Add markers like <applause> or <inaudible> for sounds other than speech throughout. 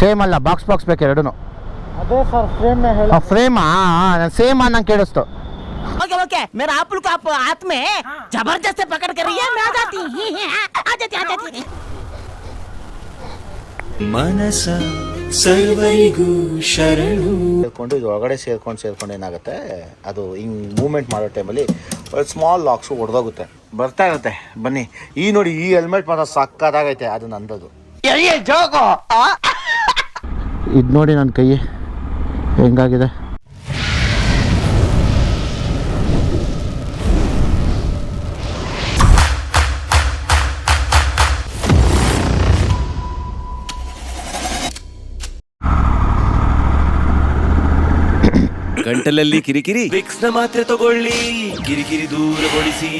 Same ಅಲ್ಲ box box ಬೇಕು ಎರಡೂ ಅದೇ ಸರ್ ಫ್ರೇಮ್ ಹೇಳ ಫ್ರೇಮಾ ಸೇಮ್ ನಂಗೆ ಕೇಳಿಸ್ತು ओके ओके मेरा आप लोग को आप हाथ में जबरदस्त से पकड़ कर ये मैं आ जाती हूँ। आ जाती आ जाती ಮನಸ ಸರ್ವರಿಗೂ ಶರಣು ಸೇರ್ಕೊಂಡು ಇದು ಒಳಗಡೆ ಸೇರ್ಕೊಂಡು ಸೇರ್ಕೊಂಡು ಏನಾಗುತ್ತೆ ಅದು ಹಿಂಗೆ ಮೂವ್ಮೆಂಟ್ ಮಾಡೋ ಟೈಮಲ್ಲಿ ಸ್ಮಾಲ್ ಲಾಕ್ಸು ಒಡೆದೋಗುತ್ತೆ ಬರ್ತಾ ಇರುತ್ತೆ ಬನ್ನಿ ಈ ನೋಡಿ ಈ ಹೆಲ್ಮೆಟ್ ಮಾತ್ರ ಸಕ್ಕದಾಗೈತೆ ಅದು ನಂದದು ಇದು ನೋಡಿ ನನ್ನ ಕೈ ಹೆಂಗಾಗಿದೆ? ಗಂಟಲಲ್ಲಿ ಕಿರಿಕಿರಿ. ವಿಕ್ಸ್ನ ಮಾತ್ರೆ ತಗೊಳ್ಳಿ. ಕಿರಿಕಿರಿ ದೂರಗೊಳಿಸಿ.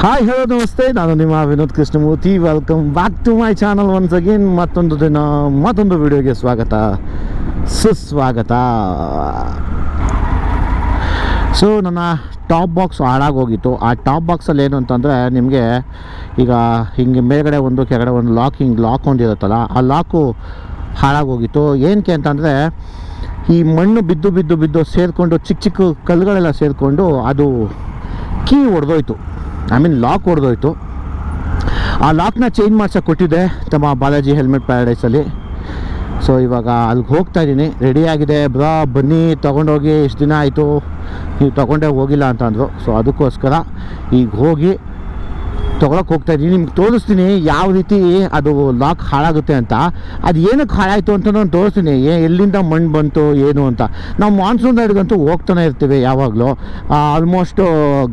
ಹಾಯ್ ಹಲೋ ನಮಸ್ತೆ. ನಾನು ನಿಮ್ಮ Vinod Krishnamurthy. Welcome back to my channel once again ಮತ್ತೊಂದು ದಿನ, ಮತ್ತೊಂದು ವಿಡಿಯೋಗೆ ಸ್ವಾಗತ. ಸುಸ್ವಾಗತ. ಸೊ ನನ್ನ ಟಾಪ್ ಬಾಕ್ಸ್ ಹಾಳಾಗೋಗಿತ್ತು ಆ ಟಾಪ್ ಬಾಕ್ಸಲ್ಲಿ ಏನು ಅಂತಂದರೆ, ನಿಮಗೆ ಈಗ ಹಿಂಗೆ ಮೇಲ್ಗಡೆ ಒಂದು, ಕೆಳಗಡೆ ಒಂದು ಲಾಕ್ ಹಿಂಗೆ ಲಾಕ್ ಹೊಂದಿರುತ್ತಲ್ಲ ಆ ಲಾಕು ಹಾಳಾಗೋಗಿತ್ತು ಏನಕ್ಕೆ ಅಂತಂದರೆ, ಈ ಮಣ್ಣು ಬಿದ್ದು ಬಿದ್ದು ಬಿದ್ದು ಸೇರಿಕೊಂಡು ಚಿಕ್ಕ ಚಿಕ್ಕ ಕಲ್ಲುಗಳೆಲ್ಲ ಸೇರಿಕೊಂಡು ಅದು ಕೀ ಒಡೆದೋಯ್ತು. ಐ ಮೀನ್ ಲಾಕ್ ಹೊಡೆದೋಯ್ತು. ಆ ಲಾಕ್ನ ಚೇಂಜ್ ಮಾಡ್ಸೋಕೆ ಕೊಟ್ಟಿದ್ದೆ ತಮ್ಮ ಬಾಲಾಜಿ ಹೆಲ್ಮೆಟ್ ಪ್ಯಾರಡೈಸಲ್ಲಿ ಸೊ ಇವಾಗ ಅಲ್ಲಿಗೆ ಹೋಗ್ತಾ ಇದ್ದೀನಿ. ರೆಡಿ ಆಗಿದೆ. ಬ್ರಾ ಬನ್ನಿ, ತೊಗೊಂಡೋಗಿ, ಇಷ್ಟು ದಿನ ಆಯಿತು. ನೀವು ತೊಗೊಂಡೇ ಹೋಗಿಲ್ಲ ಅಂತಂದರು ಸೊ ಅದಕ್ಕೋಸ್ಕರ ಈಗ ಹೋಗಿ ತೊಗೊಳಕ್ಕೆ ಹೋಗ್ತಾ ಇದ್ದೀನಿ. ನಿಮ್ಗೆ ತೋರಿಸ್ತೀನಿ ಯಾವ ರೀತಿ ಅದು ಲಾಕ್ ಹಾಳಾಗುತ್ತೆ ಅಂತ. ಅದು ಏನಕ್ಕೆ ಹಾಳಾಯಿತು ಅಂತ ನಾನು ತೋರಿಸ್ತೀನಿ. ಎಲ್ಲಿಂದ ಮಣ್ಣು ಬಂತು, ಏನು ಅಂತ. ನಾವು ಮಾನ್ಸೂನ್ ರೈಡ್ಗಂತೂ ಹೋಗ್ತಾನೆ ಇರ್ತೀವಿ ಯಾವಾಗಲೂ. ಆಲ್ಮೋಸ್ಟು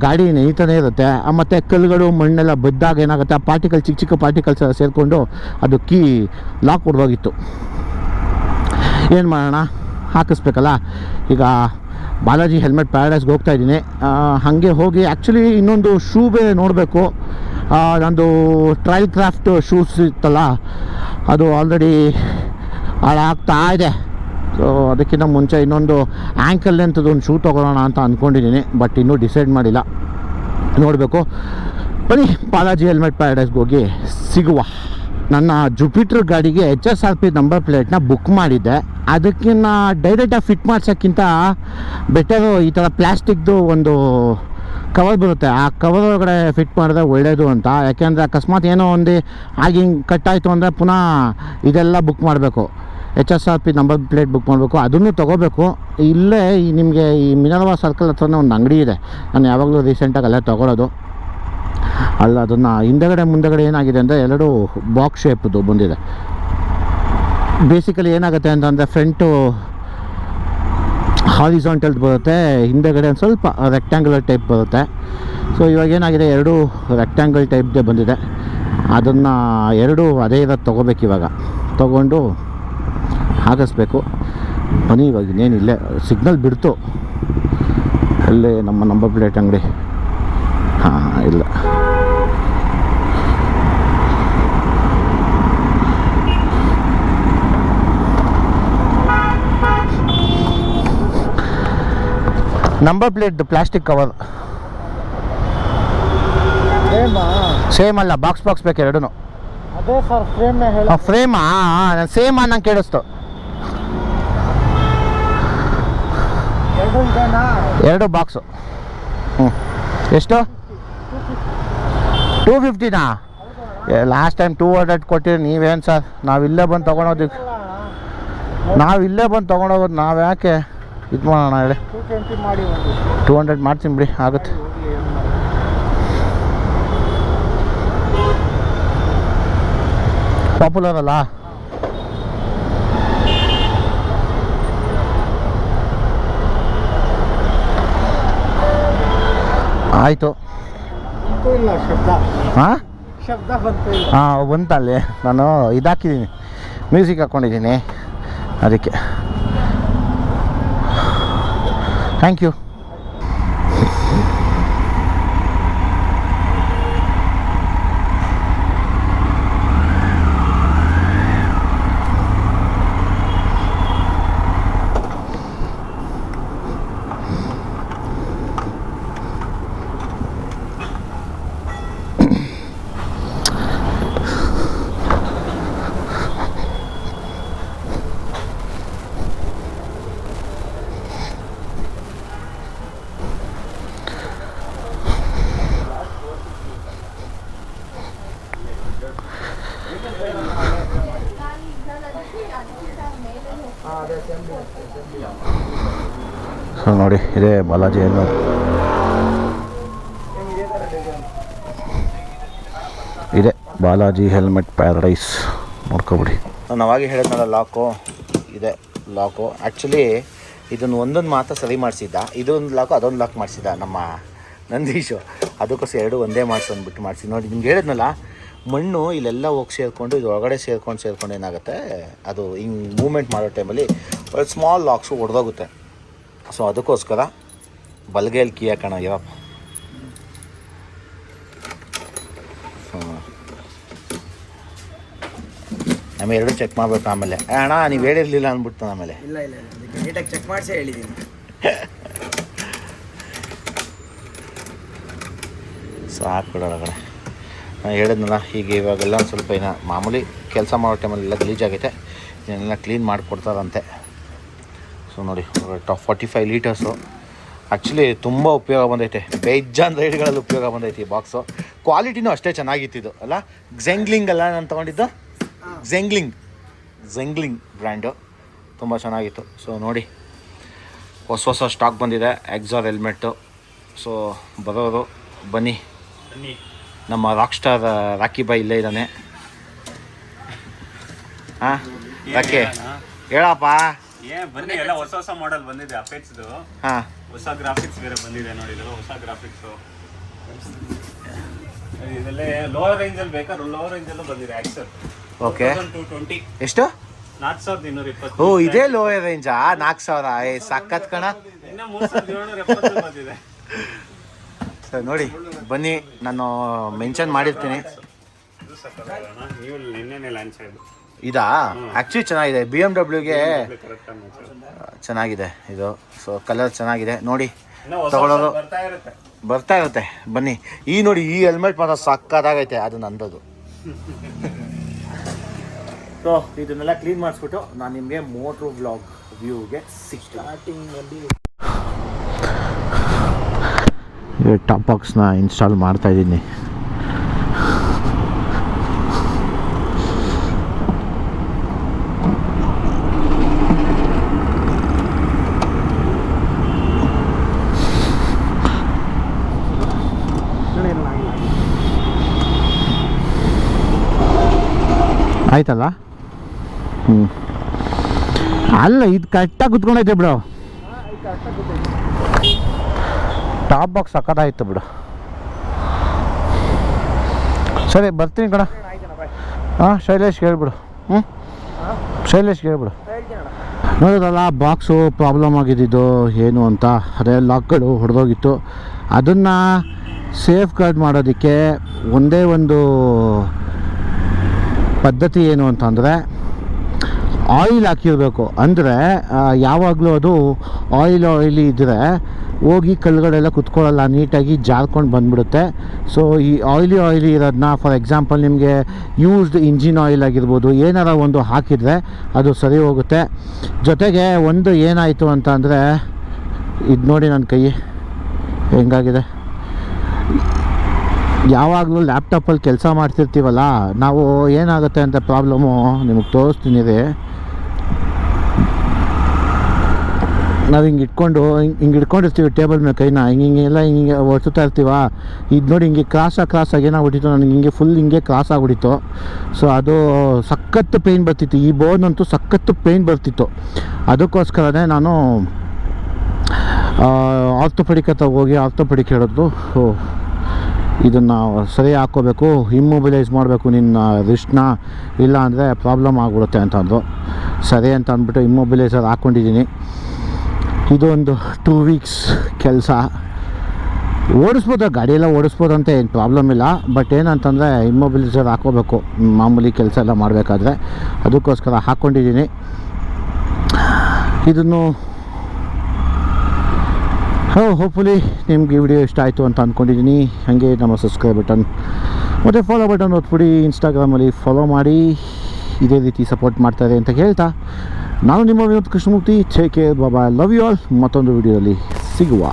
ಗಾಡಿ ನೈತಾನೆ ಇರುತ್ತೆ. ಮತ್ತು ಕಲ್ಲುಗಳು, ಮಣ್ಣೆಲ್ಲ ಬಿದ್ದಾಗ ಏನಾಗುತ್ತೆ? ಆ ಪಾರ್ಟಿಕಲ್ ಚಿಕ್ಕ ಚಿಕ್ಕ ಪಾರ್ಟಿಕಲ್ಸ್ ಎಲ್ಲ ಸೇರಿಕೊಂಡು ಅದು ಕೀ ಲಾಕ್ ಹೊಡೆದೋಗಿತ್ತು ಏನು ಮಾಡೋಣ? ಹಾಕಿಸ್ಬೇಕಲ್ಲ? ಈಗ ಬಾಲಾಜಿ ಹೆಲ್ಮೆಟ್ ಪ್ಯಾರಡೈಸ್ಗೆ ಹೋಗ್ತಾ ಇದ್ದೀನಿ. ಹಾಗೆ ಹೋಗಿ ಆ್ಯಕ್ಚುಲಿ ಇನ್ನೊಂದು ಶೂ ಬೇರೆ ನೋಡಬೇಕು. ನಂದು ಟ್ರೈಲ್ ಕ್ರಾಫ್ಟ್ ಶೂಸ್ ಇತ್ತಲ್ಲ, ಅದು ಆಲ್ರೆಡಿ ಹಾಳಾಗ್ತಾ ಇದೆ. ಸೊ ಅದಕ್ಕಿಂತ ಮುಂಚೆ ಇನ್ನೊಂದು ಆ್ಯಂಕಲ್ ಲೆಂಥದ್ದು ಒಂದು ಶೂ ತೊಗೊಳ್ಳೋಣ ಅಂತ ಅಂದ್ಕೊಂಡಿದ್ದೀನಿ ಬಟ್ ಇನ್ನೂ ಡಿಸೈಡ್ ಮಾಡಿಲ್ಲ. ನೋಡಬೇಕು. ಬನ್ನಿ ಬಾಲಾಜಿ ಹೆಲ್ಮೆಟ್ ಪ್ಯಾರಡೈಸ್ಗೆ ಹೋಗಿ ಸಿಗುವ. ನನ್ನ ಜುಪಿಟ್ರ್ ಗಾಡಿಗೆ H S R P number ಪ್ಲೇಟ್ನ book ಮಾಡಿದ್ದೆ. ಅದಕ್ಕಿಂತ ಡೈರೆಕ್ಟಾಗಿ ಫಿಟ್ ಮಾಡ್ಸೋಕ್ಕಿಂತ ಬೆಟರು ಈ ಥರ ಪ್ಲ್ಯಾಸ್ಟಿಕ್ದು ಒಂದು ಕವರ್ ಬರುತ್ತೆ. ಆ ಕವರ್ ಒಳಗಡೆ ಫಿಟ್ ಮಾಡಿದ್ರೆ ಒಳ್ಳೆಯದು ಅಂತ. ಯಾಕೆಂದರೆ ಅಕಸ್ಮಾತ್ ಏನೋ ಒಂದು ಆಗಿ ಹಿಂಗೆ ಕಟ್ಟಾಯಿತು ಅಂದರೆ ಪುನಃ ಇದೆಲ್ಲ ಬುಕ್ ಮಾಡಬೇಕು. H S R P number plate book ಮಾಡಬೇಕು. ಅದನ್ನು ತೊಗೋಬೇಕು. ಇಲ್ಲೇ ಈ ನಿಮಗೆ ಈ ಮಿನರ್ವಾ ಸರ್ಕಲ್ ಹತ್ರನೇ ಒಂದು ಅಂಗಡಿ ಇದೆ. ನಾನು ಯಾವಾಗಲೂ ರೀಸೆಂಟಾಗಿ ಅಲ್ಲೇ ತೊಗೊಳೋದು. ಅಲ್ಲ, ಅದನ್ನು ಹಿಂದೆಗಡೆ ಮುಂದೆಗಡೆ ಏನಾಗಿದೆ ಅಂದರೆ ಎರಡು ಬಾಕ್ಸ್ ಶೇಪ್ದು ಬಂದಿದೆ. ಬೇಸಿಕಲಿ ಏನಾಗುತ್ತೆ ಅಂತಂದರೆ ಫ್ರಂಟು ಹಾರಿಸಾಂಟಲ್ ಬರುತ್ತೆ, ಹಿಂದೆಗಡೆ ಒಂದು ಸ್ವಲ್ಪ ರೆಕ್ಟ್ಯಾಂಗ್ಯುಲರ್ ಟೈಪ್ ಬರುತ್ತೆ. ಸೊ ಇವಾಗ ಏನಾಗಿದೆ, ಎರಡು ರೆಕ್ಟ್ಯಾಂಗಲ್ ಟೈಪ್ದೇ ಬಂದಿದೆ. ಅದನ್ನು ಎರಡು ಅದೇ ಇರೋದು ತೊಗೋಬೇಕು ಇವಾಗ. ತೊಗೊಂಡು ಹಾಕಿಸ್ಬೇಕು. ಬನ್ನಿ, ಇವಾಗ ಇನ್ನೇನು ಇಲ್ಲೇ ಸಿಗ್ನಲ್ ಬಿಡ್ತು. ಅಲ್ಲೇ ನಮ್ಮ ನಂಬರ್ ಪ್ಲೇಟ್ ಅಂಗಡಿ. ಹಾಂ, ಇಲ್ಲ. Number plate plastic cover same ಅಲ್ಲ ಬಾಕ್ಸ್ ಬಾಕ್ಸ್ ಬೇಕು ಎರಡೂ ಅದೇ ಸರ್ ಫ್ರೇಮ್ ಸೇಮ್ ಅನ್ನಂಗೆ ಕೇಳಿಸ್ತು. ಎರಡು ಬಾಕ್ಸು ಹ್ಞೂ ಎಷ್ಟು? ಟೂ ಫಿಫ್ಟಿನಾ ಲಾಸ್ಟ್ ಟೈಮ್ ಟೂ ಹಂಡ್ರೆಡ್ ಕೊಟ್ಟಿರಿ ನೀವೇನು ಸರ್ ನಾವು ಇಲ್ಲೇ ಬಂದು ತೊಗೊಂಡೋದಕ್ಕೆ ನಾವು ಇಲ್ಲೇ ಬಂದು ತೊಗೊಂಡೋಗೋದು ನಾವು ಯಾಕೆ ಇದು ಮಾಡೋಣ ಹೇಳಿ. ಟು ಹಂಡ್ರೆಡ್ ಮಾಡ್ತೀನಿ ಬಿಡಿ, ಆಗುತ್ತೆ. ಪಾಪ್ಯುಲರ್ ಅಲ್ಲ? ಆಯಿತು. ಹಾಂ? ಹಾಂ, ಬಂತಲ್ಲಿ. ನಾನು ಇದಾಕಿದ್ದೀನಿ. ಮ್ಯೂಸಿಕ್ ಹಾಕ್ಕೊಂಡಿದ್ದೀನಿ ಅದಕ್ಕೆ. ಥ್ಯಾಂಕ್ ಯು ನೋಡಿ, ಇದೇ ಬಾಲಾಜಿ ಏನು. ಇದೆ ಬಾಲಾಜಿ ಹೆಲ್ಮೆಟ್ ಪ್ಯಾರಡೈಸ್. ನೋಡ್ಕೊಬಿಡಿ. ನಾನು ಅವಾಗೆ ಹೇಳಿದ್ನಲ್ಲ ಲಾಕು. ಇದೆ ಲಾಕು. ಆ್ಯಕ್ಚುಲಿ ಇದನ್ನು ಒಂದೊಂದು ಮಾತ್ರ ಸರಿ ಮಾಡಿಸಿದ್ದ. ಇದೊಂದು ಲಾಕು, ಅದೊಂದು ಲಾಕ್ ಮಾಡಿಸಿದ್ದ ನಮ್ಮ ನಂದೀಶು. ಅದಕ್ಕೋಸ್ಕರ ಎರಡು ಒಂದೇ ಮಾಡಿಸಿ ಅಂದ್ಬಿಟ್ಟು ಮಾಡಿಸಿ ನೋಡಿ, ನಿಮ್ಗೆ ಹೇಳಿದ್ನಲ್ಲ, ಮಣ್ಣು ಇಲ್ಲೆಲ್ಲ ಹೋಗಿ ಸೇರಿಕೊಂಡು, ಇದು ಒಳಗಡೆ ಸೇರ್ಕೊಂಡು ಸೇರ್ಕೊಂಡು ಏನಾಗುತ್ತೆ, ಅದು ಹಿಂಗೆ ಮೂಮೆಂಟ್ ಮಾಡೋ ಟೈಮಲ್ಲಿ ಸ್ಮಾಲ್ ಲಾಕ್ಸು ಒಡೆದೋಗುತ್ತೆ ಸೊ ಅದಕ್ಕೋಸ್ಕರ ಬಲ್ಗೈಯಲ್ಲಿ ಕೀ ಹಾಕೋಣ ಇರಪ್ಪ ನಮ್ಮ ಆಮೇಲೆ ಎರಡು ಚೆಕ್ ಮಾಡಬೇಕು ಆಮೇಲೆ. ಅಣ್ಣ ನೀವು ಹೇಳಿರಲಿಲ್ಲ ಅಂದ್ಬಿಟ್ಟು ಆಮೇಲೆ. ಇಲ್ಲ ಇಲ್ಲ ನೀಟಾಗಿ ಚೆಕ್ ಮಾಡಿಸಿ ಹೇಳಿದ್ದೀನಿ ಸೊ ಹಾಕ್ಬಿಡೋ ಒಳಗಡೆ ನಾನು ಹೇಳಿದ್ನಲ್ಲ ಹೀಗೆ ಇವಾಗೆಲ್ಲ ಒಂದು ಸ್ವಲ್ಪ ಏನೋ ಮಾಮೂಲಿ ಕೆಲಸ ಮಾಡೋ ಟೈಮಲ್ಲೆಲ್ಲ ಗಲೀಜಾಗೈತೆ. ಇದನ್ನೆಲ್ಲ ಕ್ಲೀನ್ ಮಾಡಿಕೊಡ್ತಾರಂತೆ. ಸೊ ನೋಡಿ top forty five litres actually ತುಂಬ ಉಪಯೋಗ ಬಂದೈತೆ. ಬೇಜಾನ್ ರೈಡ್ಗಳಲ್ಲಿ ಉಪಯೋಗ ಬಂದೈತೆ ಈ ಬಾಕ್ಸು ಕ್ವಾಲಿಟಿನೂ ಅಷ್ಟೇ ಚೆನ್ನಾಗಿತ್ತಿದ್ದು ಅಲ್ಲ? ಝೆಂಗ್ಲಿಂಗ್ ಅಲ್ಲ ನಾನು ತೊಗೊಂಡಿದ್ದು? ಝೆಂಗ್ಲಿಂಗ್ ಝೆಂಗ್ಲಿಂಗ್ ಬ್ರ್ಯಾಂಡು ತುಂಬ ಚೆನ್ನಾಗಿತ್ತು. ಸೊ ನೋಡಿ ಹೊಸ ಹೊಸ ಸ್ಟಾಕ್ ಬಂದಿದೆ. ಎಕ್ಸಾರ್ ಹೆಲ್ಮೆಟ್ಟು ಸೊ ಬರೋರು ಬನ್ನಿ. ನಮ್ಮ ರಾಕ್ ಸ್ಟಾರ್ ರಾಕಿ ಬಾಯ್ ಇಲ್ಲೇ ಇದ್ದಾನೆ. ಹಾಂ ರಾಕಿ ಹೇಳಪ್ಪ. ಏ ಬನ್ನಿ ಎಲ್ಲ ಹೊಸ ಹೊಸ ಮಾಡೆಲ್ ಬಂದಿದೆ ಅಪೆಕ್ಸ್ದು. ಹಾಂ. ಹೊಸ ಗ್ರಾಫಿಕ್ಸ್ ಬೇರೆ ಬಂದಿದೆ ನೋಡಿ ಹೊಸ ಗ್ರಾಫಿಕ್ಸ್ ಇದರಲ್ಲೇ ಲೋವರ್ ರೇಂಜ್ ಅಲ್ಲಿ ಬೇಕಾದ್ರೆ ಲೋವರ್ ರೇಂಜ್ ಅಲ್ಲೂ ಬಂದಿದೆ ಆಕ್ಸರ್ ಓಕೆ ಟು ಟ್ವೆಂಟಿ ಎಷ್ಟು? ನಾಲ್ಕು ಸಾವಿರದ ಇನ್ನೂರ ಇಪ್ಪತ್ತು ಓ ಇದೇ ಲೋಯರ್ ರೇಂಜಾ ನಾಲ್ಕು ಸಾವಿರ ಏ ಸಖತ್ ಕಣ. ಇನ್ನ ಮೂರು ಸಾವಿರದ ಏಳ್ನೂರ ಎಪ್ಪತ್ತು ಬಂದಿದೆ. ಸರ್ ನೋಡಿ ಬನ್ನಿ ನಾನು ಮೆನ್ಷನ್ ಮಾಡಿರ್ತೀನಿ. ಇದು ಸಕ್ಕತ್ತಾಗಣ ನೀವು ನಿನ್ನೆನೆ ಲಾಂಚ್ ಆಯ್ತು. ಇದಾ? ಆ್ಯಕ್ಚುಲಿ ಚೆನ್ನಾಗಿದೆ. ಬಿ ಎಂ ಡಬ್ಲ್ಯೂಗೆ ಚೆನ್ನಾಗಿದೆ ಇದು. ಸೊ ಕಲರ್ ಚೆನ್ನಾಗಿದೆ. ನೋಡಿ ತಗೊಳ್ಳೋದು. ಬರ್ತಾ ಇರುತ್ತೆ. ಬರ್ತಾ ಇರುತ್ತೆ. ಬನ್ನಿ. ಈ ನೋಡಿ ಈ ಹೆಲ್ಮೆಟ್ ಮಾತ್ರ ಸಕ್ಕತ್ತಾಗೈತೆ ಅದು ನಂದದು. <laughs> ಸೊ ಇದನ್ನೆಲ್ಲ ಕ್ಲೀನ್ ಮಾಡಿಸ್ಬಿಟ್ಟು ನಾನು ನಿಮಗೆ ಮೋಟ್ರು ಬ್ಲಾಗ್ ವ್ಯೂಗೆ ಸ್ಟಾರ್ಟಿಂಗಲ್ಲಿ ಟಾಪ್ ಬಾಕ್ಸ್ನ ಇನ್ಸ್ಟಾಲ್ ಮಾಡ್ತಾ ಇದ್ದೀನಿ ಆಯ್ತಲ್ಲ? ಹ್ಞೂ ಅಲ್ಲ, ಇದು ಕರೆಕ್ಟಾಗಿ ಕುತ್ಕೊಂಡೈತೆ ಬಿಡು. ಟಾಪ್ ಬಾಕ್ಸ್ ಸಕ್ಕತ್ತಾಯ್ತು ಬಿಡು. ಸರಿ, ಬರ್ತೀನಿ ಕಣ. ಹಾಂ, ಶೈಲೇಶ್ ಹೇಳ್ಬಿಡು. ಹ್ಞೂ ಶೈಲೇಶ್ ಹೇಳ್ಬಿಡು. ನೋಡೋದಲ್ಲ ಬಾಕ್ಸು ಪ್ರಾಬ್ಲಮ್ ಆಗಿದ್ದಿದ್ದು ಏನು ಅಂತ? ಅದೇ ಲಾಕ್ಗಳು ಹೊಡೆದೋಗಿತ್ತು. ಅದನ್ನು ಸೇಫ್ ಗಾರ್ಡ್ ಮಾಡೋದಕ್ಕೆ ಒಂದೇ ಒಂದು ಪದ್ಧತಿ ಏನು ಅಂತಂದರೆ ಆಯಿಲ್ ಹಾಕಿರಬೇಕು. ಅಂದರೆ ಯಾವಾಗಲೂ ಅದು ಆಯಿಲ್ ಆಯಿಲಿ ಇದ್ದರೆ ಹೋಗಿ ಕಲ್ಲುಗಳೆಲ್ಲ ಕುತ್ಕೊಳ್ಳಲ್ಲ, ನೀಟಾಗಿ ಜಾರ್ಕೊಂಡು ಬಂದ್ಬಿಡುತ್ತೆ. ಸೊ ಈ ಆಯಿಲಿ ಆಯಿಲಿ ಇರೋದನ್ನ ಫಾರ್ ಎಕ್ಸಾಂಪಲ್ ನಿಮಗೆ ಯೂಸ್ಡ್ ಇಂಜಿನ್ ಆಯಿಲ್ ಆಗಿರ್ಬೋದು, ಏನಾರ ಒಂದು ಹಾಕಿದರೆ ಅದು ಸರಿ ಹೋಗುತ್ತೆ. ಜೊತೆಗೆ ಒಂದು ಏನಾಯಿತು ಅಂತ ಅಂದರೆ ಇದು ನೋಡಿ ನನ್ನ ಕೈ ಹೆಂಗಾಗಿದೆ. ಯಾವಾಗಲೂ ಲ್ಯಾಪ್ಟಾಪಲ್ಲಿ ಕೆಲಸ ಮಾಡ್ತಿರ್ತೀವಲ್ಲ, ನಾವು ಏನಾಗುತ್ತೆ ಅಂತ ಪ್ರಾಬ್ಲಮ್ಮು ನಿಮಗೆ ತೋರಿಸ್ತೀನಿ ರೀ ನಾವು ಹಿಂಗೆ ಇಟ್ಕೊಂಡು, ಹಿಂಗೆ ಹಿಂಗೆ ಇಟ್ಕೊಂಡಿರ್ತೀವಿ ಟೇಬಲ್ ಮೇಲೆ ಕೈನ, ಹಿಂಗೆ ಹಿಂಗೆಲ್ಲ ಹಿಂಗೆ ಒತ್ತುತ್ತಾ ಇರ್ತೀವ? ಇದು ನೋಡಿ ಹಿಂಗೆ ಕ್ರಾಸಾಗಿ ಕ್ರಾಸಾಗಿ ಏನಾಗ್ಬಿಟ್ಟಿತ್ತು ನನಗೆ, ಹಿಂಗೆ ಫುಲ್ ಹಿಂಗೆ ಕ್ರಾಸ್ ಆಗ್ಬಿಟ್ಟಿತ್ತು. ಸೊ ಅದು ಸಖತ್ತು ಪೇಯ್ನ್ ಬರ್ತಿತ್ತು. ಈ ಬೋನ್ ಅಂತೂ ಸಖತ್ತು ಪೇಯ್ನ್ ಬರ್ತಿತ್ತು. ಅದಕ್ಕೋಸ್ಕರನೇ ನಾನು ಆರ್ಥೋಪೆಡಿಕ್ ಹೋಗಿ ಆರ್ಥೋಪೆಡಿಕ್ ಹೇಳೋದು. ಇದನ್ನು ಸರಿ ಹಾಕ್ಕೋಬೇಕು ಇಮ್ಮೊಬಿಲೈಸ್ ಮಾಡಬೇಕು ನಿನ್ನ ರಿಸ್ಟ್ನ ಇಲ್ಲ ಅಂದರೆ ಪ್ರಾಬ್ಲಮ್ ಆಗಿಬಿಡುತ್ತೆ ಅಂತಂದರು ಸರಿ ಅಂತ ಅಂದ್ಬಿಟ್ಟು ಇಮ್ಮೊಬಿಲೈಸರ್ ಹಾಕ್ಕೊಂಡಿದ್ದೀನಿ ಇದೊಂದು ಟೂ ವೀಕ್ಸ್ ಕೆಲಸ. ಓಡಿಸ್ಬೋದು ಗಾಡಿಯೆಲ್ಲ ಓಡಿಸ್ಬೋದು ಅಂತ ಏನು ಪ್ರಾಬ್ಲಮ್ ಇಲ್ಲ. ಬಟ್ ಏನಂತಂದರೆ ಇಮ್ಮೊಬಿಲೈಸರ್ ಹಾಕ್ಕೋಬೇಕು ಮಾಮೂಲಿ ಕೆಲಸ ಎಲ್ಲ ಮಾಡಬೇಕಾದ್ರೆ. ಅದಕ್ಕೋಸ್ಕರ ಹಾಕ್ಕೊಂಡಿದ್ದೀನಿ ಇದನ್ನು ಹೋ ಹೋಪ್ಫುಲಿ ನಿಮ್ಗೆ ವಿಡಿಯೋ ಇಷ್ಟ ಆಯಿತು ಅಂತ ಅಂದ್ಕೊಂಡಿದ್ದೀನಿ ಹಾಗೆ ನಮ್ಮ ಸಬ್ಸ್ಕ್ರೈಬ್ ಬಟನ್ ಮತ್ತು ಫಾಲೋ ಬಟನ್ ಓದ್ಬಿಡಿ ಇನ್ಸ್ಟಾಗ್ರಾಮಲ್ಲಿ ಫಾಲೋ ಮಾಡಿ. ಇದೇ ರೀತಿ ಸಪೋರ್ಟ್ ಮಾಡ್ತಾರೆ ಅಂತ ಹೇಳ್ತಾ. ನಾನು ನಿಮ್ಮ ವಿನೋದ್ ಕೃಷ್ಣಮೂರ್ತಿ. ಕೇರ್ ಬಾಬಾ ಲವ್ ಯು ಆಲ್ ಮತ್ತೊಂದು ವಿಡಿಯೋದಲ್ಲಿ ಸಿಗುವ.